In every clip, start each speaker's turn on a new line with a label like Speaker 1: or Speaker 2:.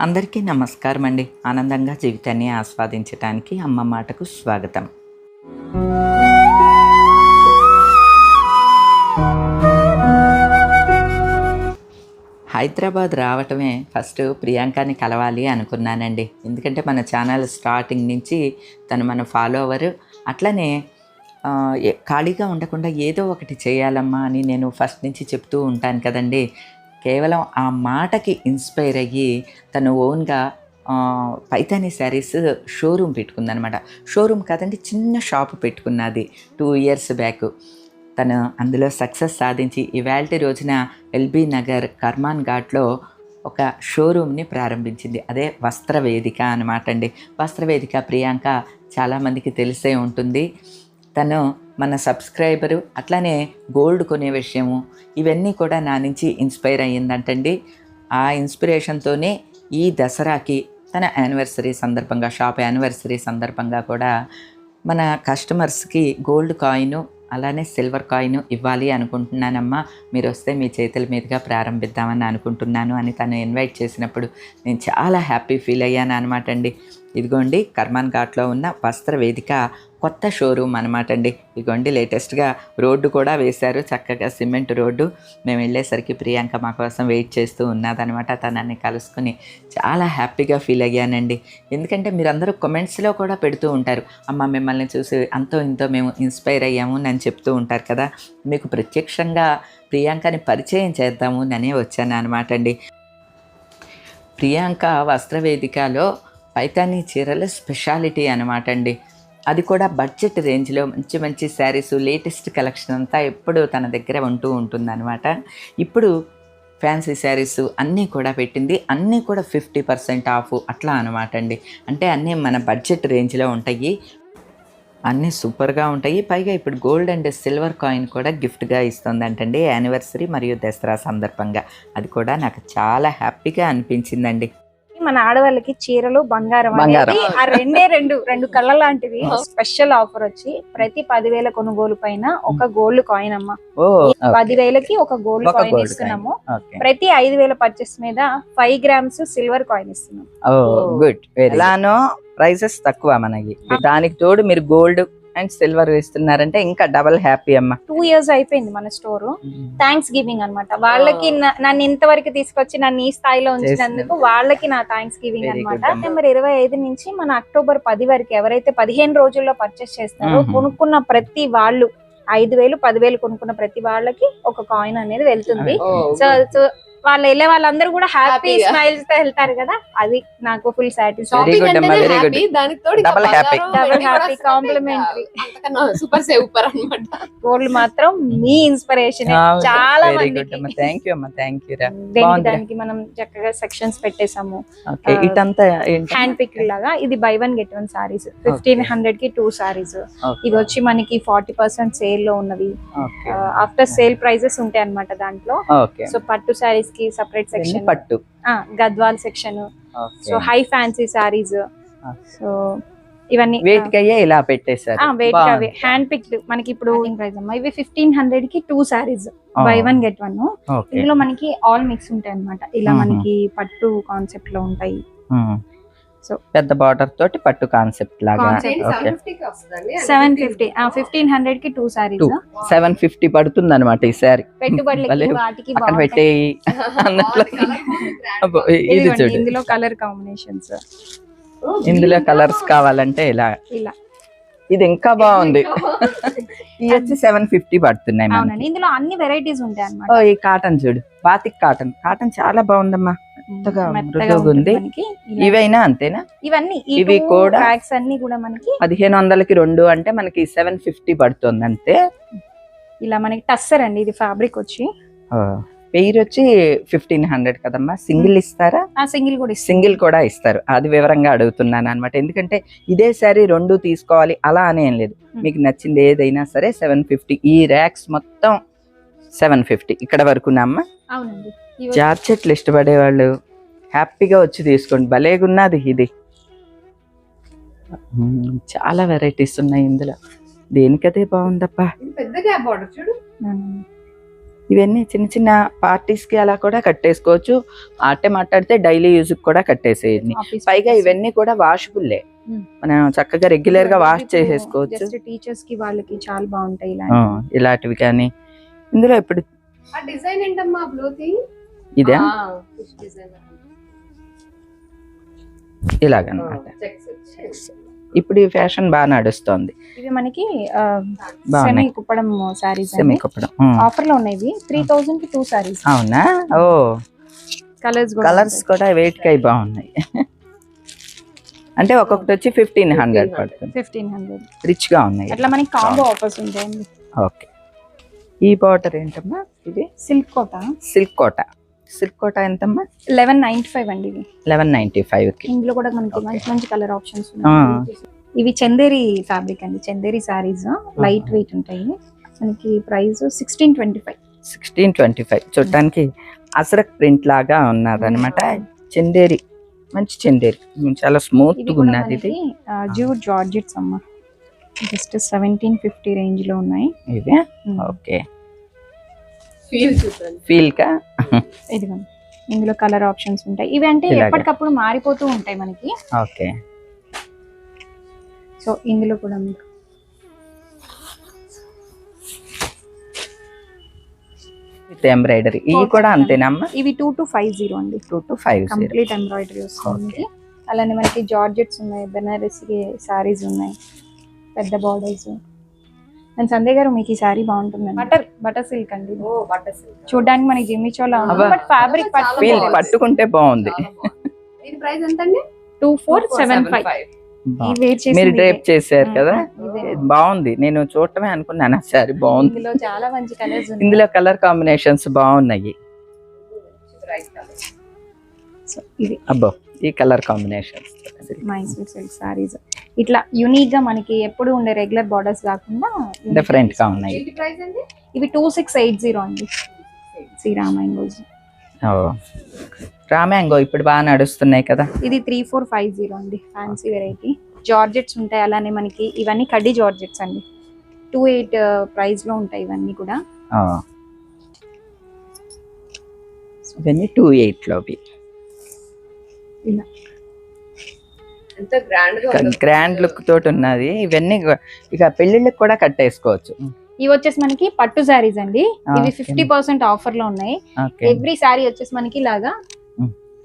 Speaker 1: అందరికీ నమస్కారం అండి ఆనందంగా జీవితాన్ని ఆస్వాదించడానికి అమ్మ మాటకు స్వాగతం. హైదరాబాద్ రావటమే ఫస్ట్ ప్రియాంకని కలవాలి అనుకున్నానండి. ఎందుకంటే మన ఛానల్ స్టార్టింగ్ నుంచి తను మన ఫాలోవర్. అట్లనే ఖాళీగా ఉండకుండా ఏదో ఒకటి చేయాలమ్మా అని నేను ఫస్ట్ నుంచి చెప్తూ ఉంటాను కదండి. కేవలం ఆ మాటకి ఇన్స్పైర్ అయ్యి తను ఓన్గా పైతాని శారీస్ షోరూమ్ పెట్టుకుందనమాట షోరూమ్ కాదండి చిన్న షాప్ పెట్టుకున్నది టూ ఇయర్స్ బ్యాక్. తను అందులో సక్సెస్ సాధించి ఇవాళ రోజున ఎల్బీ నగర్ కర్మాన్ ఘాట్లో ఒక షోరూమ్ని ప్రారంభించింది. అదే వస్త్రవేదిక అనమాట అండి. వస్త్రవేదిక ప్రియాంక చాలామందికి తెలిసే ఉంటుంది. తను మన సబ్స్క్రైబరు అట్లానే గోల్డ్ కొనే విషయము ఇవన్నీ కూడా నా నుంచి ఇన్స్పైర్ అయ్యిందంటండి. ఆ ఇన్స్పిరేషన్తోనే ఈ దసరాకి తన యానివర్సరీ సందర్భంగా షాప్ యానివర్సరీ సందర్భంగా కూడా మన కస్టమర్స్కి గోల్డ్ కాయిను అలానే సిల్వర్ కాయిన్ ఇవ్వాలి అనుకుంటున్నానమ్మా. మీరు వస్తే మీ చేతుల మీదుగా ప్రారంభిద్దామని అనుకుంటున్నాను అని తను ఇన్వైట్ చేసినప్పుడు నేను చాలా హ్యాపీ ఫీల్ అయ్యాను అనమాట అండి ఇదిగోండి కర్మాన్ ఘాట్లో ఉన్న వస్త్ర వేదిక కొత్త షోరూమ్ అనమాట అండి. ఇగోండి లేటెస్ట్గా రోడ్డు కూడా వేశారు. చక్కగా సిమెంట్ రోడ్డు. మేము వెళ్ళేసరికి ప్రియాంక మా కోసం వెయిట్ చేస్తూ ఉన్నదనమాట తనని కలుసుకుని చాలా హ్యాపీగా ఫీల్ అయ్యానండి. ఎందుకంటే మీరందరూ కమెంట్స్లో కూడా పెడుతూ ఉంటారు. అమ్మ మిమ్మల్ని చూసి అంతో ఇంతో మేము ఇన్స్పైర్ అయ్యాము అని చెప్తూ ఉంటారు కదా. మీకు ప్రత్యక్షంగా ప్రియాంకని పరిచయం చేద్దాము అనే వచ్చాను అనమాట అండి. ప్రియాంక వస్త్రవేదికలో పైతానీ చీరల స్పెషాలిటీ అనమాట అండి. అది కూడా బడ్జెట్ రేంజ్లో మంచి మంచి శారీస్ లేటెస్ట్ కలెక్షన్ అంతా ఎప్పుడు తన దగ్గర ఉంటూ ఉంటుందన్నమాట. ఇప్పుడు ఫ్యాన్సీ శారీస్ అన్నీ కూడా పెట్టింది. అన్నీ కూడా ఫిఫ్టీ పర్సెంట్ ఆఫ్ అట్లా అనమాట అండి. అంటే అన్నీ మన బడ్జెట్ రేంజ్లో ఉంటాయి. అన్నీ సూపర్గా ఉంటాయి. పైగా ఇప్పుడు గోల్డ్ అండ్ సిల్వర్ కాయిన్ కూడా గిఫ్ట్గా ఇస్తుందంటండి. యానివర్సరీ మరియు దసరా సందర్భంగా. అది కూడా నాకు చాలా హ్యాపీగా అనిపించిందండి.
Speaker 2: మన ఆడవాళ్ళకి చీరలు బంగారం. అనేది ఆ రెండే రెండు రెండు కళ్ళ లాంటివి స్పెషల్ ఆఫర్ వచ్చి ప్రతి పదివేల కొనుగోలు పైన ఒక గోల్డ్ కాయిన్ అమ్మ.
Speaker 1: ఓ
Speaker 2: పదివేలకి ఒక గోల్డ్ కాయిన్
Speaker 1: gold
Speaker 2: ఇస్తున్నాము. ప్రతి ఐదు వేల పర్చేస్ మీద ఫైవ్ గ్రామ్స్ సిల్వర్ కాయిన్ ఇస్తున్నాం.
Speaker 1: ఓ గుడ్. ఎలానో ప్రైసెస్ తక్కువ మనకి. దానికి తోడు మీరు గోల్డ్ అండ్ సిల్వర్ ఇస్తున్నారంటే ఇంకా డబల్ హ్యాపీ అమ్మ.
Speaker 2: టూ ఇయర్స్ అయిపోయింది మన స్టోర్. థ్యాంక్స్ గివింగ్ అన్నమాట. వాళ్ళకి నన్ను ఇంతవరకు తీసుకొచ్చి నన్ను ఈ స్థాయిలో ఉంచినందుకు వాళ్ళకి నా థ్యాంక్స్ గివింగ్ అనమాట. సెప్టెంబర్ ఇరవై ఐదు నుంచి మన అక్టోబర్ పది వరకు ఎవరైతే పదిహేను రోజుల్లో పర్చేస్ చేస్తారో. కొనుక్కున్న ప్రతి వాళ్ళు ఐదు వేలు పదివేలు కొనుక్కున్న ప్రతి వాళ్ళకి ఒక కాయిన్ అనేది వెళ్తుంది. సో సో వాళ్ళు వెళ్ళే వాళ్ళందరూ కూడా హ్యాపీ. స్మైల్స్తో వెళ్తారు కదా? అది నాకు full satisfaction complimentary.
Speaker 3: Super super అన్నమాట.
Speaker 2: గోల్డ్ మాత్రం మీ ఇన్స్పిరేషన్ చాలా దేనికి మనం చక్కగా సెక్షన్స్ పెట్టేసాము
Speaker 1: ఓకే ఇటంతా ఏంటి?
Speaker 2: హ్యాండ్ పిక్ లాగా. ఇది buy one get one saris fifteen హండ్రెడ్కి టూ సారీస్. ఇవి వచ్చి మనకి ఫార్టీ పర్సెంట్ సేల్లో ఉన్నవి. ఆఫ్టర్ సేల్ ప్రైజెస్ ఉంటాయి అన్నమాట దాంట్లో. సో పట్టు సారీస్ కి సపరేట్ సెక్షన్
Speaker 1: పట్టు.
Speaker 2: Gadwal section so high fancy saris so ఇవన్నీ
Speaker 1: వేటికయ్యే ఇలా పెట్టేశారు.
Speaker 2: వెయిట్
Speaker 1: బాగుంది.
Speaker 2: హ్యాండ్ పిక్ మనకి ఇప్పుడు ప్రైస్ అమ్మా. ఇవి ఫిఫ్టీన్ హండ్రెడ్కి two saris buy one get one ఇందులో మనకి ఆల్ మిక్స్ ఉంటాయి అన్నమాట ఇలా. మనకి పట్టు కాన్సెప్ట్లో ఉంటాయి. So-
Speaker 1: పెద్ద బార్డర్ తోటి పట్టు కాన్సెప్ట్ లాగా. ఓకే.
Speaker 2: సెవెన్ ఫిఫ్టీ ఫిఫ్టీన్ హండ్రెడ్కి two saris
Speaker 1: Two. Seven fifty పడుతుంది అనమాట ఈ సారీ ఇది చూడు.
Speaker 2: ఇందులో కలర్ కాంబినేషన్స్
Speaker 1: ఇందులో కలర్స్ కావాలంటే ఇలా.
Speaker 2: ఇలా.
Speaker 1: ఇది ఇంకా బాగుంది. ఇది వచ్చి సెవెన్ ఫిఫ్టీ పడుతున్నాయి
Speaker 2: ఇందులో అన్ని వెరైటీస్ ఉంటాయి
Speaker 1: ఓ
Speaker 2: అన్నమాట
Speaker 1: ఈ కాటన్ చూడు. బాతిక్ కాటన్ కాటన్ చాలా బాగుందమ్మా. మెత్తగా మృదువుగా ఉంది.
Speaker 2: మనకి. ఇలా.
Speaker 1: ఇవైనా అంతేనా?
Speaker 2: ఇవన్నీ
Speaker 1: ఇవి కూడా-
Speaker 2: బ్యాగ్స్ అన్ని కూడా మనకి
Speaker 1: పదిహేను వందలకి రెండు అంటే మనకి సెవెన్ ఫిఫ్టీ పడుతుంది అంతే
Speaker 2: ఇలా మనకి టస్సర్ అండి ఇది ఫ్యాబ్రిక్ వచ్చి.
Speaker 1: పెయిర్ వచ్చి ఫిఫ్టీన్ హండ్రెడ్ కదమ్మా. సింగిల్ ఇస్తారా?
Speaker 2: ఆ సింగిల్ కూడా ఇస్తుంది
Speaker 1: సింగిల్ కూడా ఇస్తారు. అది వివరంగా అడుగుతున్నాను అనమాట ఎందుకంటే ఇదే సారీ రెండు తీసుకోవాలి అలా అనేం లేదు. మీకు నచ్చింది ఏదైనా సరే సెవెన్ ఫిఫ్టీ. ఈ ర్యాక్స్ మొత్తం సెవెన్ ఫిఫ్టీ. ఇక్కడ వరకునమ్మా
Speaker 2: అవునండి. ఇవి
Speaker 1: జార్జెట్లు ఇష్టపడే వాళ్ళు హ్యాపీగా వచ్చి తీసుకోండి. భలేగున్నది ఇది. చాలా వెరైటీస్ ఉన్నాయి ఇందులో. దేనికదే బాగుందప్పా. ఇవన్నీ చిన్న చిన్న పార్టీస్కి అలా కూడా కట్టేసుకోవచ్చు. ఆటే మాట్లాడితే డైలీ యూజ్కి కూడా కట్టేసేయండి. పైగా. ఇవన్నీ కూడా వాషబుల్లే. మనం చక్కగా రెగ్యులర్గా వాష్ చేసేసుకోవచ్చు.
Speaker 2: టీచర్స్కి వాళ్ళకి చాలా బాగుంటాయి
Speaker 1: ఇలాంటివి. కానీ. ఇందులో ఇప్పుడు
Speaker 3: డిజైన్ ఏంటమ్మా బ్లూతి
Speaker 1: ఇదే. ఇలాగనమాట. ఇప్పుడు ఈ ఫ్యాషన్ బాగా నడుస్తోంది.
Speaker 2: ఇవి మనకి సెమీ కుప్పడం సారీస్
Speaker 1: సెమీ కప్పడం.
Speaker 2: ఆఫర్లో ఉన్నాయి త్రీ థౌసండ్కి టూ సారీస్
Speaker 1: అవునా? ఓ.
Speaker 2: కలర్స్
Speaker 1: కలర్స్ కూడా వెయిట్ కై బాగున్నాయి. అంటే ఒక్కొక్కటి వచ్చి ఫిఫ్టీన్ హండ్రెడ్ పడుతుంది.
Speaker 2: ఫిఫ్టీన్ హండ్రెడ్
Speaker 1: రిచ్గా ఉన్నాయి.
Speaker 2: అట్లా మనకి కాంబో ఆఫర్స్ ఉంటాయండి.
Speaker 1: ఓకే. ఈ బార్డర్ ఏంటమ్మా ఇది?
Speaker 2: Silk Kota
Speaker 1: silk Kota silk Kota ఎంతమ్మా?
Speaker 2: లెవెన్ నైన్టీ ఫైవ్ అండి ఇవి.
Speaker 1: లెవెన్ నైన్టీ ఫైవ్
Speaker 2: ఇందులో కూడా మనకి. మంచి మంచి కలర్ ఆప్షన్స్. ఉన్నాయి. ఇవి చందేరి ఫ్యాబ్రిక్ అండి. చందేరి సారీస్ లైట్ వెయిట్ ఉంటాయి. మనకి price sixteen twenty five.
Speaker 1: Sixteen twenty five. చూడటానికి అసరక్ ప్రింట్ లాగా ఉన్నదన్నమాట చందేరి మంచి చందేరి. చాలా
Speaker 2: స్మూత్గా
Speaker 1: ఉన్నది ఇది.
Speaker 2: మనకి జూ జార్జెట్స్ అమ్మ. జస్ట్ సెవెంటీన్ ఫిఫ్టీ రేంజ్లో ఉన్నాయి.
Speaker 1: ఓకే.
Speaker 3: ఫీల్ చూడండి.
Speaker 1: ఫీల్ కా?
Speaker 2: ఇదిగోండి ఇందులో కలర్ ఆప్షన్స్ ఉంటాయి. ఇవి అంటే
Speaker 1: ఇలాగే.
Speaker 2: ఎప్పటికప్పుడు మారిపోతూ ఉంటాయి మనకి.
Speaker 1: ఓకే.
Speaker 2: సో ఇందులో కూడా మీకు
Speaker 1: విత్ ఎంబ్రాయిడరీ ఇవి కూడా అంతేనమ్మా
Speaker 2: ఇవి టూ టు ఫైవ్ జీరో అండి.
Speaker 1: Two two five zero
Speaker 2: complete embroidery వస్తుంది.
Speaker 1: Okay.
Speaker 2: అలానే మనకి జార్జెట్స్ ఉన్నాయి బెనారసి సారీస్ ఉన్నాయి పెద్ద బార్డర్స్ అండ్ సంజయ్ గారు మీకు ఈ సారీ బాగుంటుందండి. బటర్ బటర్ సిల్క్ అండి. చూడడానికి మనకి జిమ్మి చోలా
Speaker 1: అబ్బా.
Speaker 2: But fabric.
Speaker 1: పట్టుకుంటే బాగుంది.
Speaker 3: దీని ప్రైస్ ఎంత అండి
Speaker 2: టూ ఫోర్ సెవెన్ ఫైవ్.
Speaker 1: మీరు డ్రేప్ చేశారు కదా?
Speaker 2: ఇదే.
Speaker 1: బాగుంది. నేను చూడటమే అనుకున్నాను సరే బాగుంది.
Speaker 2: ఇందులో చాలా మంచి కలర్స్ ఉన్నాయి.
Speaker 1: ఇందులో కలర్ కాంబినేషన్స్ బాగున్నాయి. అబ్బో ఈ colour combinations.
Speaker 2: Mysore silk saris. ఇట్లా యూనిక్గా మనకి ఎప్పుడు ఉండే రెగ్యులర్ బార్డర్స్ కాకుండా
Speaker 1: డిఫరెంట్గా ఉన్నాయి.
Speaker 3: ఏంటి ప్రైస్ అండి?
Speaker 2: ఇవి టూ సిక్స్ ఎయిట్ జీరో అండి.
Speaker 1: ఓ. రామ్యాంగో ఇప్పుడు బాగా నడుస్తున్నాయి కదా?
Speaker 2: ఇది త్రీ ఫోర్ ఫైవ్ జీరో అండి ఫ్యాన్సీ వెరైటీ జార్జెట్స్ ఉంటాయి అలానే మనకి ఇవన్నీ కడ్డీ జార్జెట్స్ అండి. టూ ఎయిట్ ప్రైస్లో ఉంటాయి ఇవన్నీ కూడా.
Speaker 1: ఇవన్నీ టూ ఎయిట్ లోవి.
Speaker 2: ఇలా.
Speaker 3: గ్రాండ్
Speaker 1: లుక్ తోటి ఉన్నది. ఇవన్నీ ఇక పెళ్ళిళ్ళకి కూడా కట్టేసుకోవచ్చు.
Speaker 2: ఇవి వచ్చేసి మనకి పట్టు శారీస్ అండి. ఇవి. ఫిఫ్టీ పర్సెంట్ ఆఫర్లో ఉన్నాయి ఎవ్రీ శారీ వచ్చేసి మనకి ఇలాగా.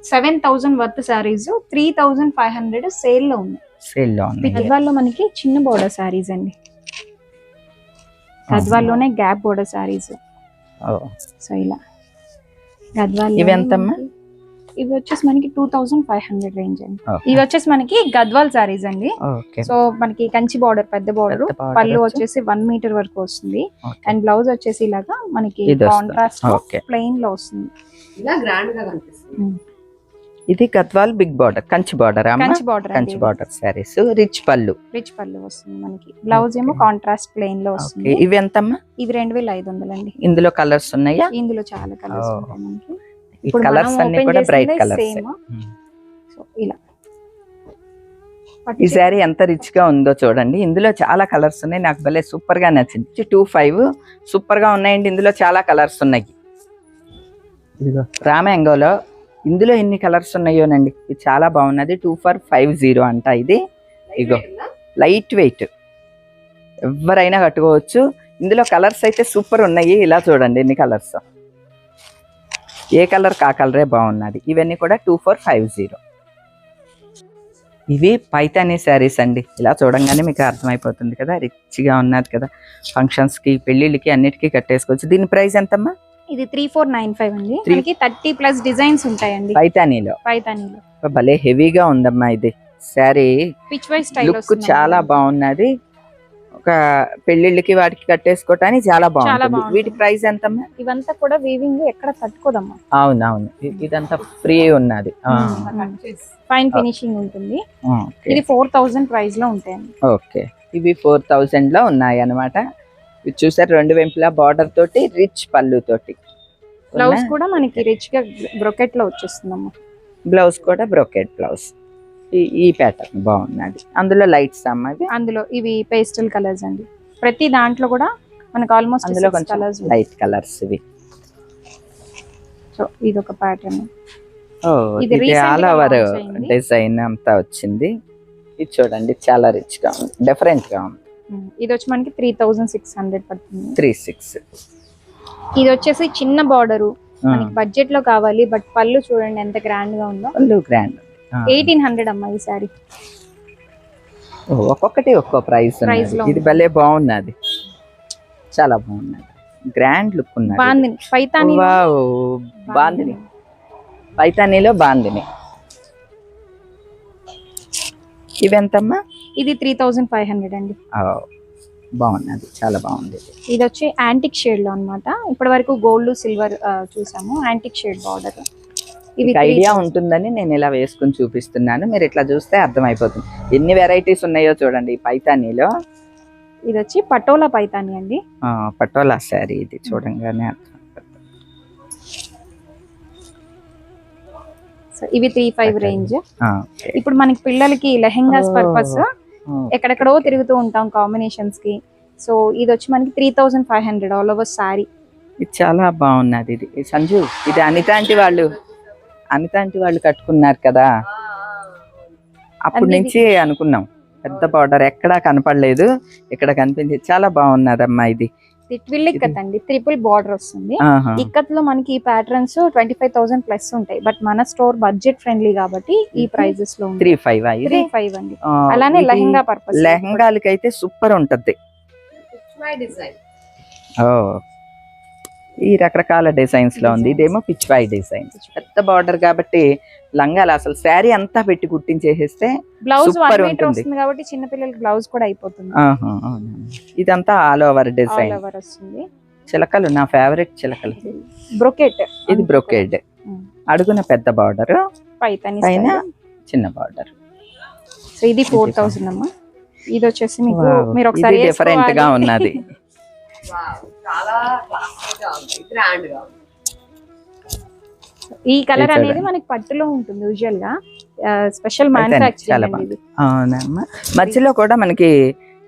Speaker 2: Seven thousand worth saris three thousand five hundred సేల్లో ఉన్నాయి.
Speaker 1: సేల్లో ఉన్నాయి
Speaker 2: గద్వాల్లో మనకి చిన్న బోర్డర్ శారీస్ అండి. గద్వాల్లోనే గ్యాప్ బోర్డర్ శారీస్. సో ఇలా. గద్వాల్
Speaker 1: ఇవి ఎంతమ్మా?
Speaker 2: ఇవి వచ్చేసి మనకి two thousand five hundred range అండి. ఇవి వచ్చేసి మనకి గద్వాల్ శారీస్ అండి. సో మనకి కంచి బార్డర్ పెద్ద బార్డర్ పళ్ళు
Speaker 1: వచ్చి-
Speaker 2: వచ్చేసి వన్ మీటర్ వరకు వస్తుంది. అండ్ బ్లౌజ్ వచ్చేసి ఇలాగా మనకి. Contrast
Speaker 1: okay.
Speaker 2: ప్లెయిన్లో వస్తుంది.
Speaker 3: ఇలా గ్రాండ్గా కనిపిస్తుంది.
Speaker 1: ఇది Gadwal big border Kanchi border అమ్మ?
Speaker 2: Kanchi border
Speaker 1: Kanchi border saris rich pallu.
Speaker 2: Rich pallu వస్తుంది మనకి. బ్లౌజ్ ఏమో. కాంట్రాస్ట్
Speaker 1: ప్లెయిన్లో
Speaker 2: వస్తుంది.
Speaker 1: ఇవి ఎంతమ్మా?
Speaker 2: ఇవి రెండు వేల ఐదు వందలు అండి
Speaker 1: ఇందులో కలర్స్ ఉన్నాయా?
Speaker 2: ఇందులో చాలా కలర్స్. ఉంటాయి మనకి.
Speaker 1: ఈ
Speaker 2: ఇప్పుడు
Speaker 1: కలర్స్ అన్ని కూడా బ్రైట్ కలర్స్.
Speaker 2: సో ఇలా.
Speaker 1: ఈ శారీ ఎంత రిచ్గా ఉందో చూడండి. ఇందులో చాలా కలర్స్ ఉన్నాయి. నాకు భలే సూపర్గా నచ్చింది. టూ ఫైవ్ సూపర్గా ఉన్నాయండి. ఇందులో చాలా కలర్స్ ఉన్నాయి. ఇదిగో. రామ్యాంగోలో ఇందులో ఎన్ని కలర్స్ ఉన్నాయోనండి? ఇది చాలా బాగున్నది. టూ ఫర్ ఫైవ్ జీరో అంట ఇది. ఇగో. లైట్ వెయిట్ ఎవరైనా కట్టుకోవచ్చు. ఇందులో కలర్స్ అయితే సూపర్ ఉన్నాయి. ఇలా చూడండి ఎన్ని కలర్స్ ఏ కలర్ కా కలరే బాగున్నది. ఇవన్నీ కూడా టూ ఫోర్ ఫైవ్ జీరో. ఇవి పైతానీ శారీస్ అండి. ఇలా చూడంగానే మీకు అర్థమైపోతుంది కదా రిచ్గా ఉన్నది కదా. ఫంక్షన్స్కి పెళ్ళిళ్ళకి అన్నిటికీ కట్టేసుకోవచ్చు. దీని ప్రైస్ ఎంతమ్మా?
Speaker 2: ఇది త్రీ ఫోర్ నైన్ ఫైవ్ అండి. మనకి థర్టీ ప్లస్ డిజైన్స్ ఉంటాయండి.
Speaker 1: పైతానీలో.
Speaker 2: పైతానీలో.
Speaker 1: భలే హెవీగా ఉందమ్మా ఇది. Sari
Speaker 2: pitch why style
Speaker 1: look చాలా బాగున్నది. ఒక పెళ్ళిళ్ళకి వాటికి కట్టేసుకోవటానికి చాలా బాగుంటుంది. వీటి ప్రైస్ ఎంతమ్మా?
Speaker 2: ఇవంతా కూడా వీవింగ్ ఎక్కడ తట్టుకోదమ్మా.
Speaker 1: అవునవును ఇదంతా ఫ్రీ ఉన్నది. ఆ,
Speaker 2: ఫైన్ ఫినిషింగ్ ఉంటుంది.
Speaker 1: ఆ, ఓకే.
Speaker 2: ఇది ఫోర్ థౌసండ్ ప్రైస్లో ఉంటాయండి.
Speaker 1: ఓకే ఇవి ఫోర్ థౌజండ్లో ఉన్నాయి అనమాట ఇది చూసారు రెండు వైపులా బార్డర్ తోటి రిచ్ పళ్ళు తోటి.
Speaker 2: బ్లౌజ్ కూడా మనకి రిచ్గా బ్రొకెట్లో వచ్చేస్తుందమ్మా.
Speaker 1: బ్లౌజ్ కూడా బ్రోకెట్ బ్లౌజ్ ఈ ప్యాటర్న్ బాగున్నది అందులో లైట్స్ అమ్మ
Speaker 2: అందులో ఇవి పేస్టల్ కలర్స్ అండి. ప్రతి దాంట్లో కూడా మనకు ఆల్మోస్ట్
Speaker 1: అందులో
Speaker 2: కలర్స్
Speaker 1: లైట్ కలర్స్ ఇవి.
Speaker 2: సో ఇది ఒక ప్యాటర్న్ ఇది
Speaker 1: ఆల్ ఓవర్. డిజైన్ అంతా వచ్చింది. ఇది చూడండి చాలా రిచ్గా ఉంది. డిఫరెంట్గా ఉంది.
Speaker 2: ఇది వచ్చి మనకి త్రీ థౌజండ్ సిక్స్ హండ్రెడ్ పడుతుంది.
Speaker 1: త్రీ సిక్స్
Speaker 2: ఇది వచ్చేసి చిన్న బార్డర్ మనకి బడ్జెట్లో కావాలి బట్ పళ్ళు చూడండి ఎంత గ్రాండ్గా ఉందో.
Speaker 1: పళ్ళు గ్రాండ్
Speaker 2: ఎయిటీన్ హండ్రెడ్ అమ్మా ఈ సారీ.
Speaker 1: ఒక్కొక్కటి ఒక్కో ప్రైస్ ఇది భలే బాగున్నది. చాలా బాగున్నది. గ్రాండ్ లుక్ ఉన్నది.
Speaker 2: బాందిని. పైతాని
Speaker 1: వావ్ బాందిని. పైతానీలో బాందిని. ఇవెంతమ్మా?
Speaker 2: ఇది త్రీ థౌజండ్ ఫైవ్ హండ్రెడ్ అండి.
Speaker 1: బాగున్నది. చాలా బాగుంది. ఇది.
Speaker 2: ఇది వచ్చి యాంటిక్ షేడ్లో అనమాట ఇప్పటి వరకు గోల్డ్ సిల్వర్ చూసాము. Antique shade border. ఇవి
Speaker 1: మీకు ఐడియా ఉంటుందని నేను ఇలా వేసుకుని చూపిస్తున్నాను. మీరు ఇట్లా చూస్తే అర్థమైపోతుంది. ఎన్ని వెరైటీస్ ఉన్నాయో చూడండి. ఈ పైతానీలో.
Speaker 2: ఇది వచ్చి పటోలా పైతాని అండి.
Speaker 1: పటోలా శారీ ఇది చూడంగానే.
Speaker 2: సో ఇవి త్రీ ఫైవ్ రేంజ్. ఇప్పుడు మనకి పిల్లలకి లెహెంగాస్. పర్పస్ ఎక్కడెక్కడో తిరుగుతూ ఉంటాం కాంబినేషన్స్కి. సో ఇది వచ్చి మనకి three thousand five hundred all over sari
Speaker 1: ఇది చాలా బాగున్నది ఇది. సంజు ఇది అనిత ఆంటీ వాళ్ళు అనిత ఆంటీ వాళ్ళు కట్టుకున్నారు కదా. అప్పటి. నుంచి అనుకున్నాం. పెద్ద బార్డర్ ఎక్కడా కనపడలేదు. ఇక్కడ కనిపించింది చాలా బాగున్నదమ్మా ఇది.
Speaker 2: ట్విల్ ఇక్కత్ అండి త్రిపుల్ బార్డర్ వస్తుంది.
Speaker 1: ఆహా.
Speaker 2: ఇక్కత్లో మనకి ఈ patterns twenty five thousand plus ఉంటాయి. బట్ మన స్టోర్ బడ్జెట్ ఫ్రెండ్లీ కాబట్టి ఈ. ప్రైజెస్లో
Speaker 1: త్రీ ఫైవ్
Speaker 2: త్రీ ఫైవ్ అండి. అలానే లెహంగా పర్పస్
Speaker 1: లెహంగాలకి అయితే సూపర్ ఉంటది.
Speaker 3: డిజైన్
Speaker 1: ఓ ఈ రకరకాల డిజైన్స్లో ఉంది. ఇదేమో పిచ్వాయి డిజైన్ పెద్ద బార్డర్ కాబట్టి లంగాలు అసలు శారీ అంతా పెట్టి కుట్టించేసేస్తే
Speaker 2: బ్లౌజ్
Speaker 1: ఉంటుంది.
Speaker 2: కాబట్టి చిన్న పిల్లలకి బ్లౌజ్ కూడా అయిపోతుంది.
Speaker 1: ఇదంతా ఆల్ ఓవర్ డిజైన్
Speaker 2: వస్తుంది.
Speaker 1: చిలకలు నా ఫేవరెట్ చిలకలు.
Speaker 2: బ్రొకెట్
Speaker 1: ఇది బ్రొకేడ్
Speaker 2: Mm.
Speaker 1: అడుగున పెద్ద బార్డర్ పైన చిన్న బార్డర్
Speaker 2: సో ఇది ఫోర్ థౌసండ్ అమ్మా. ఇది వచ్చేసి మీకు మీరు ఒకసారి డిఫరెంట్గా.
Speaker 1: ఉన్నది.
Speaker 3: చాలా క్లాసిక్గా ఉంది గ్రాండ్గా ఉంది.
Speaker 2: ఈ కలర్ అనేది. మనకి పట్టులో ఉంటుంది యూజువల్గా. స్పెషల్.
Speaker 1: అవునమ్మా. మధ్యలో కూడా మనకి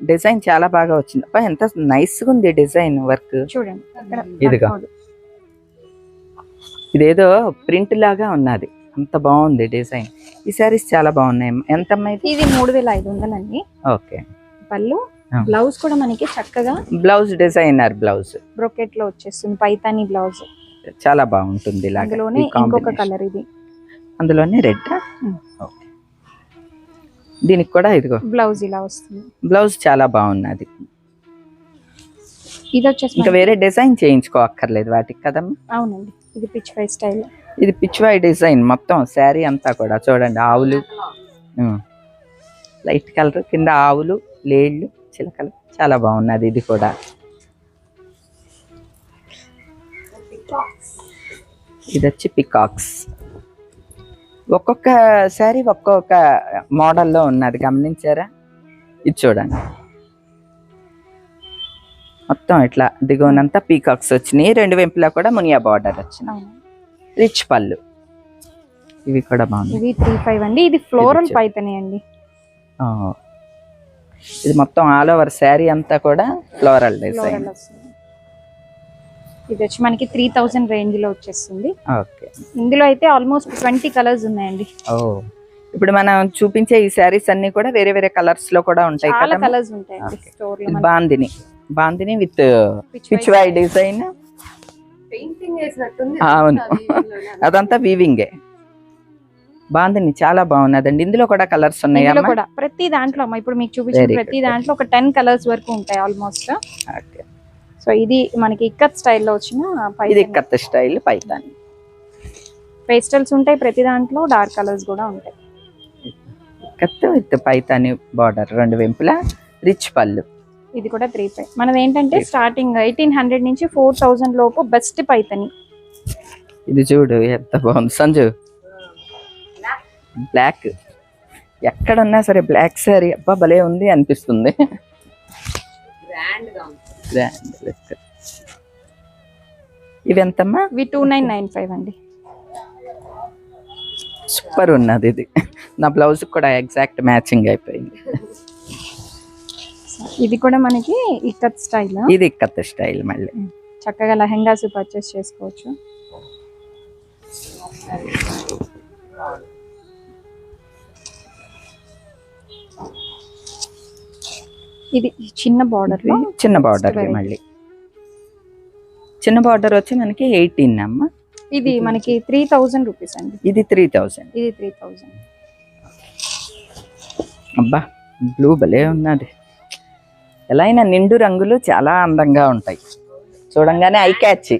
Speaker 1: డిజైన్ చాలా బాగా వచ్చింది. అబ్బా, ఎంత నైస్గా ఉంది డిజైన్ వర్క్.
Speaker 2: చూడండి
Speaker 1: ఇదిగో. ఇదేదో ప్రింట్ లాగా ఉన్నది. అంత బాగుంది డిజైన్. ఈ సారీస్ చాలా బాగున్నాయి ఎంతమ్మా ఇది
Speaker 2: ఇది మూడు వేల ఐదు వందలండి
Speaker 1: ఓకే.
Speaker 2: పళ్ళు. బ్లౌజ్ కూడా మనకి చక్కగా
Speaker 1: బ్లౌజ్ డిజైనర్ బ్లౌజ్.
Speaker 2: బ్రొకెట్లో వచ్చేస్తుంది పైతాని బ్లౌజ్.
Speaker 1: చాలా బాగుంటుంది
Speaker 2: అందులోనే ఇంకొక. కలర్ ఇది.
Speaker 1: అందులోనే రెడ్ దీనికి కూడా ఇదిగో.
Speaker 2: బ్లౌజ్ ఇలా వస్తుంది.
Speaker 1: బ్లౌజ్ చాలా బాగున్నది.
Speaker 2: ఇది వచ్చేసి
Speaker 1: ఇంకా వేరే డిజైన్ చేయించుకో అక్కర్లేదు వాటికి కదమ్మా.
Speaker 2: అవునండి. ఇది పిచ్ పై స్టైల్.
Speaker 1: ఇది పిచ్వాయ్ డిజైన్ మొత్తం శారీ అంతా కూడా చూడండి ఆవులు. లైట్ కలర్ కింద ఆవులు లేళ్ళు. చిలకలు. చాలా బాగున్నది ఇది కూడా. ఇది వచ్చి పికాక్స్. ఒక్కొక్క శారీ ఒక్కొక్క మోడల్లో ఉన్నది. గమనించారా? ఇది చూడండి. మొత్తం ఇట్లా దిగువనంతా పీకాక్స్ వచ్చినాయి. రెండు వైపులా కూడా మునియా బార్డర్ వచ్చినాయి.
Speaker 2: అవును.
Speaker 1: రిచ్ పళ్ళు. ఇవి కూడా బాగున్నాయి.
Speaker 2: ఇది త్రీ ఫైవ్ అండి. ఇది ఫ్లోరల్ పైతని అండి.
Speaker 1: ఇది మొత్తం ఆల్ ఓవర్ శారీ అంతా కూడా ఫ్లోరల్ డిజైన్
Speaker 2: ఇది వచ్చి మనకి త్రీ థౌజండ్ రేంజ్లో వచ్చేస్తుంది.
Speaker 1: ఓకే
Speaker 2: ఇందులో అయితే ఆల్మోస్ట్ ట్వంటీ కలర్స్ ఉన్నాయండి.
Speaker 1: ఓ. ఇప్పుడు మనం చూపించే ఈ శారీస్ అన్ని కూడా వేరే వేరే కలర్స్లో కూడా ఉంటాయి
Speaker 2: చాలా కలర్స్ మనకి.
Speaker 1: Bandhani. Bandhani with pitch. Why design అవును. అదంతా వీవింగే బాందిని చాలా బాగున్నదండి. ఇందులో కూడా కలర్స్ ఉన్నాయమ్మా
Speaker 2: కూడా. ప్రతి దాంట్లో అమ్మా ఇప్పుడు మీకు చూపించిన ప్రతి. దాంట్లో ఒక టెన్ కలర్స్ వరకు ఉంటాయి ఆల్మోస్ట్. సో ఇది మనకి ఇక్కత్ స్టైల్లో వచ్చిన
Speaker 1: ఇది కత్త స్టైల్ పైతాని
Speaker 2: పేస్టల్స్ ఉంటాయి ప్రతి దాంట్లో డార్క్ కలర్స్ కూడా ఉంటాయి.
Speaker 1: కత్త విత్ పైతాని బార్డర్ రెండు వెంపులా రిచ్ పళ్ళు.
Speaker 2: ఇది కూడా త్రీ ఫైవ్ మనది ఏంటంటే. స్టార్టింగ్ ఎయిటీన్ హండ్రెడ్ నుంచి ఫోర్ థౌసండ్ లోపు బెస్ట్ పైతని
Speaker 1: ఇది చూడు ఎంత బాగుంది. సంజు బ్లాక్. ఎక్కడున్నా సరే బ్లాక్ సారీ అబ్బా భలే ఉంది అనిపిస్తుంది.
Speaker 3: గ్రాండ్గా ఉంది.
Speaker 1: Grand look. ఇవి ఎంతమ్మా
Speaker 2: ఇవి టూ నైన్ నైన్ ఫైవ్ అండి.
Speaker 1: సూపర్ ఉన్నది ఇది. నా బ్లౌజ్ కూడా ఎగ్జాక్ట్ మ్యాచింగ్ అయిపోయింది.
Speaker 2: ఇది కూడా మనకి ఇక్కత్ స్టైల్.
Speaker 1: ఇది కత్త స్టైల్ మళ్ళీ.
Speaker 2: చక్కగా లెహెంగాస్ పర్చేస్ చేసుకోవచ్చు. ఇది చిన్న బార్డర్
Speaker 1: చిన్న బార్డర్. మళ్ళీ. చిన్న బార్డర్ వచ్చి మనకి ఎయిటీన్ అమ్మ.
Speaker 2: ఇది మనకి త్రీ థౌజండ్ రూపీస్ అండి.
Speaker 1: ఇది త్రీ థౌజండ్
Speaker 2: ఇది త్రీ థౌజండ్
Speaker 1: అబ్బా బ్లూ భలే ఉన్నది. ఎలా అయినా నిండు రంగులు చాలా అందంగా ఉంటాయి. చూడంగానే ఐ క్యాచ్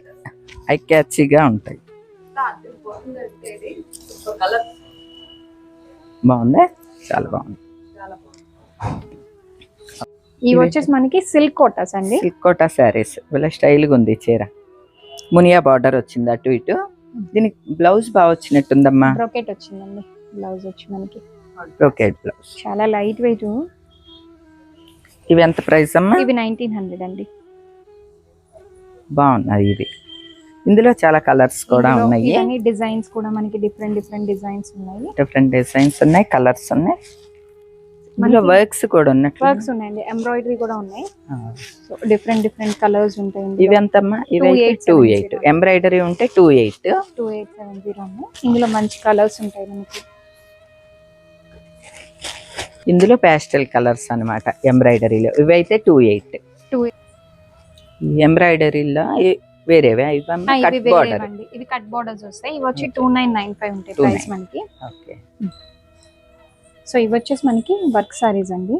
Speaker 1: ఐ క్యాచీగా ఉంటాయి. బాగుంది? చాలా బాగుంది.
Speaker 2: ఇవి వచ్చేసి మనకి సిల్క్ కోటాస్ అండి.
Speaker 1: సిల్క్ కోటా శారీస్. వీళ్ళ స్టైల్గా ఉంది చీర. మునియా బార్డర్ వచ్చింది అటు ఇటు. దీనికి బ్లౌజ్ బాగా వచ్చినట్టుందమ్మా.
Speaker 2: బ్రోకెట్ వచ్చిందండి. బ్లౌజ్ వచ్చి మనకి.
Speaker 1: Brocade blouse.
Speaker 2: చాలా లైట్ వెయిట్.
Speaker 1: ఇవి ఎంత ప్రైస్ అమ్మా?
Speaker 2: ఇవి నైన్టీన్ హండ్రెడ్ అండి.
Speaker 1: బాగున్నది ఇది ఇందులో చాలా కలర్స్ కూడా ఉన్నాయి.
Speaker 2: డిజైన్స్ కూడా మనకి డిఫరెంట్ డిఫరెంట్ డిజైన్స్ ఉన్నాయి.
Speaker 1: డిఫరెంట్ డిజైన్స్ ఉన్నాయి కలర్స్ ఉన్నాయి. వర్క్స్ కూడా ఉన్నట్లు
Speaker 2: వర్క్స్ ఉన్నాయండి. ఎంబ్రాయిడరీ కూడా ఉన్నాయి. సో డిఫరెంట్ డిఫరెంట్ కలర్స్ ఉంటాయి
Speaker 1: ఇవి ఎంతమ్మా ఇవి టూ ఎయిట్
Speaker 2: 2870.
Speaker 1: ఎంబ్రాయిడరీ ఉంటే two eight.
Speaker 2: Two eight seven zero ఇందులో మంచి కలర్స్ ఉంటాయి మనకి.
Speaker 1: ఇందులో ప్యాస్టల్ కలర్స్ అన్నమాట ఎంబ్రాయిడరీలో. ఇవి అయితే టూ ఎయిట్.
Speaker 2: టూ
Speaker 1: ఎంబ్రాయిడరీలో వేరేవే? ఇవి కట్ బార్డర్
Speaker 2: ఇవి కట్ బోర్డర్స్ వస్తాయి. ఇవి వచ్చి టూ నైన్ నైన్ ఫైవ్ ఉంటాయి
Speaker 1: 29.
Speaker 2: ప్రైస్ మనకి.
Speaker 1: ఓకే.
Speaker 2: సో ఇవి వచ్చేసి మనకి వర్క్ సారీస్ అండి.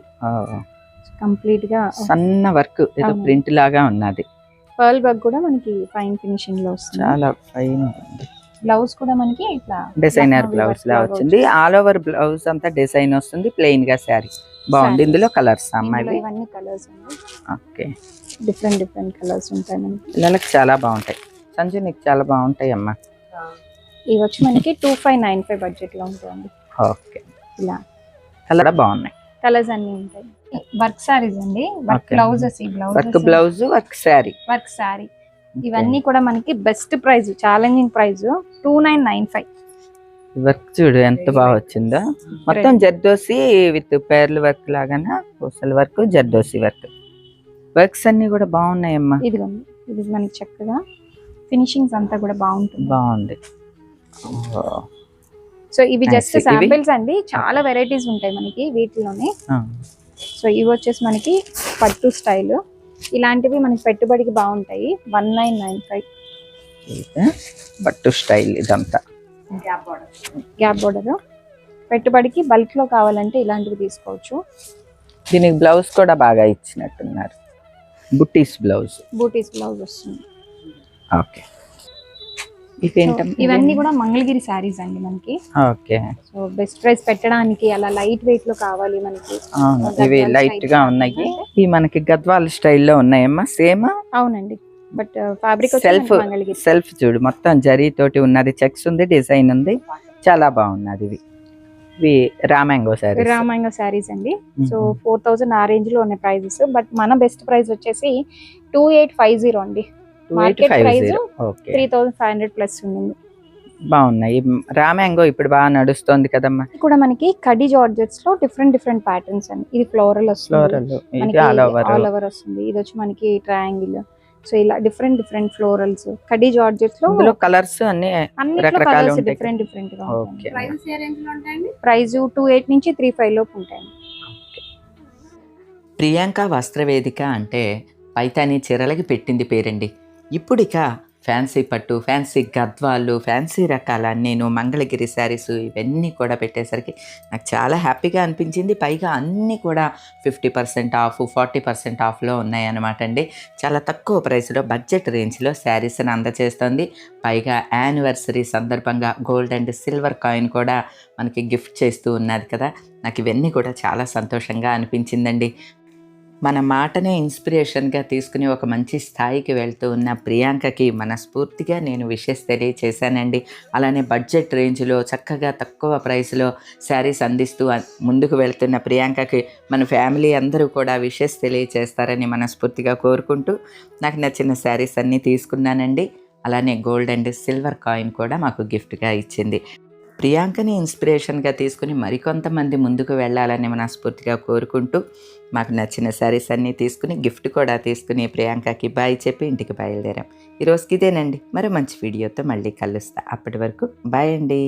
Speaker 2: కంప్లీట్గా
Speaker 1: సన్న వర్క్ ఏదో. ప్రింట్ లాగా ఉన్నది.
Speaker 2: పర్ల్ వర్క్ కూడా మనకి ఫైన్ ఫినిషింగ్లో వస్తుంది.
Speaker 1: చాలా ఫైన్
Speaker 2: బ్లౌజ్ కూడా మనకి ఇట్లా
Speaker 1: డిజైనర్ బ్లౌజ్ లా వచ్చింది. ఆల్ ఓవర్ బ్లౌజ్ అంతా డిజైన్ వస్తుంది. ప్లెయిన్గా శారీ బాగుంది. ఇందులో కలర్స్ అమ్మాయి
Speaker 2: ఇవన్నీ colours
Speaker 1: okay.
Speaker 2: Different different colours ఉంటాయి మనకి.
Speaker 1: పిల్లలకి చాలా బాగుంటాయి. సంజు నీకు చాలా బాగుంటాయి అమ్మా.
Speaker 2: ఇవి వచ్చి మనకి టూ ఫైవ్ నైన్ ఫైవ్ బడ్జెట్లో ఉంటాయండి
Speaker 1: ఓకే.
Speaker 2: ఇలా.
Speaker 1: కలర్ బాగున్నాయి.
Speaker 2: కలర్స్ అన్ని ఉంటాయి. వర్క్ సారీస్ అండి. వర్క్. బ్లౌజెస్ ఈ
Speaker 1: work
Speaker 2: blouses
Speaker 1: blouse work sari
Speaker 2: work sari. ఇవన్నీ కూడా మనకి best price challenging price two nine nine five.
Speaker 1: Work చూడు ఎంత బాగా వచ్చిందో. మొత్తం జర్దోసి విత్ పేర్ల వర్క్ లాగానా పూసల వర్క్ జర్దోసి వర్క్. వర్క్స్ అన్ని కూడా బాగున్నాయమ్మా.
Speaker 2: ఇదిగోండి. ఇది మనకి చక్కగా ఫినిషింగ్స్ అంతా కూడా బాగుంటుంది.
Speaker 1: బాగుంది.
Speaker 2: సో ఇవి. జస్ట్? శాంపిల్స్ అండి. చాలా వెరైటీస్ ఉంటాయి మనకి వీటిలోనే. సో ఇవి వచ్చేసి మనకి పట్టు స్టైల్. ఇలాంటివి మనకి పెట్టుబడికి బాగుంటాయి. వన్ నైన్ నైన్ ఫైవ్
Speaker 1: పట్టు స్టైల్ ఇదంతా.
Speaker 3: గ్యాప్ బార్డర్
Speaker 2: పెట్టుబడికి బల్క్లో కావాలంటే ఇలాంటివి తీసుకోవచ్చు.
Speaker 1: దీనికి బ్లౌజ్ కూడా బాగా ఇచ్చినట్టున్నారు. బుట్టీస్ బ్లౌజ్
Speaker 2: బూటీస్ బ్లౌజ్ వస్తుంది.
Speaker 1: ఓకే
Speaker 2: ఇవన్నీ కూడా మంగళగిరి శారీస్ అండి మనకి.
Speaker 1: ఓకే
Speaker 2: సో బెస్ట్ ప్రైస్ పెట్టడానికి అలా లైట్ వెయిట్లో కావాలి మనకి.
Speaker 1: ఇవి లైట్గా ఉన్నాయి? ఇవి మనకి గద్వాల్ స్టైల్లో ఉన్నాయమ్మా సేమ్?
Speaker 2: అవునండి. But fabric
Speaker 1: self
Speaker 2: Mangalagiri.
Speaker 1: Self చూడు మొత్తం జరీ తోటి ఉన్నది చెక్స్ ఉంది డిజైన్ ఉంది చాలా బాగున్నది ఇవి. ఇవి రామాంగో సారీ
Speaker 2: రామాయంగ శారీస్ అండి. సో ఫోర్ థౌసండ్ ఆ రేంజ్లో ఉన్నాయి ప్రైజెస్ బట్ మన బెస్ట్ ప్రైస్ వచ్చేసి టూ ఎయిట్ ఫైవ్ జీరో అండి.
Speaker 1: Okay
Speaker 2: three thousand five hundred plus ఉంది
Speaker 1: బాగున్నాయి. రామాంగో ఇప్పుడు బాగా నడుస్తుంది కదమ్మా.
Speaker 2: ఇది కూడా మనకి కడి జార్జెట్స్లో డిఫరెంట్ డిఫరెంట్ ప్యాటర్న్స్ అండి ఇది ఫ్లోరల్ వస్తుంది
Speaker 1: ఆల్ ఓవర్
Speaker 2: వస్తుంది. ఇది వచ్చి మనకి ట్రయాంగిల్ సో ఇలా డిఫరెంట్ డిఫరెంట్ ఫ్లోరల్స్ కడి జార్జెట్స్లో
Speaker 1: ఇందులో కలర్స్ అన్ని
Speaker 2: కలర్స్. డిఫరెంట్ డిఫరెంట్గా
Speaker 1: ఓకే
Speaker 3: ప్రైజెస్ ఏ రేంజ్లో ఉంటాయండి?
Speaker 2: ప్రైస్ టూ ఎయిట్ నుంచి త్రీ ఫైవ్ లోపు ఉంటాయి
Speaker 1: ప్రియాంక వస్త్రవేదిక అంటే పైతాని చీరలకి పెట్టింది పేరండి. ఇప్పుడిక ఫ్యాన్సీ పట్టు ఫ్యాన్సీ గద్వాళ్ళు ఫ్యాన్సీ రకాల నేను మంగళగిరి శారీస్ ఇవన్నీ కూడా పెట్టేసరికి నాకు చాలా హ్యాపీగా అనిపించింది. పైగా అన్నీ కూడా fifty percent off forty percent ఆఫ్లో ఉన్నాయన్నమాట అండి చాలా తక్కువ ప్రైస్లో బడ్జెట్ రేంజ్లో శారీస్ని అందచేస్తుంది. పైగా యానివర్సరీ సందర్భంగా గోల్డ్ అండ్ సిల్వర్ కాయిన్ కూడా మనకి గిఫ్ట్ చేస్తూ ఉన్నది కదా. నాకు ఇవన్నీ కూడా చాలా సంతోషంగా అనిపించిందండి. మన మాటనే ఇన్స్పిరేషన్గా తీసుకుని ఒక మంచి స్థాయికి వెళ్తూ ఉన్న ప్రియాంకకి మనస్ఫూర్తిగా నేను విషెస్ తెలియచేశానండి. అలానే బడ్జెట్ రేంజ్లో చక్కగా తక్కువ ప్రైస్లో శారీస్ అందిస్తూ ముందుకు వెళ్తున్న ప్రియాంకకి మన ఫ్యామిలీ అందరూ కూడా విషెస్ తెలియచేస్తారని మనస్ఫూర్తిగా కోరుకుంటూ నాకు నచ్చిన శారీస్ అన్నీ తీసుకున్నానండి. అలానే గోల్డ్ అండ్ సిల్వర్ కాయిన్ కూడా మాకు గిఫ్ట్గా ఇచ్చింది. ప్రియాంకని ఇన్స్పిరేషన్గా తీసుకుని మరికొంతమంది ముందుకు వెళ్ళాలని మనస్ఫూర్తిగా కోరుకుంటూ మాకు నచ్చిన శారీస్ అన్నీ తీసుకుని గిఫ్ట్ కూడా తీసుకుని ప్రియాంకకి బాయ్ చెప్పి ఇంటికి బయలుదేరాం. ఈరోజుకి ఇదేనండి మరో మంచి వీడియోతో మళ్ళీ కలుస్తా. అప్పటి వరకు బాయ్ అండి.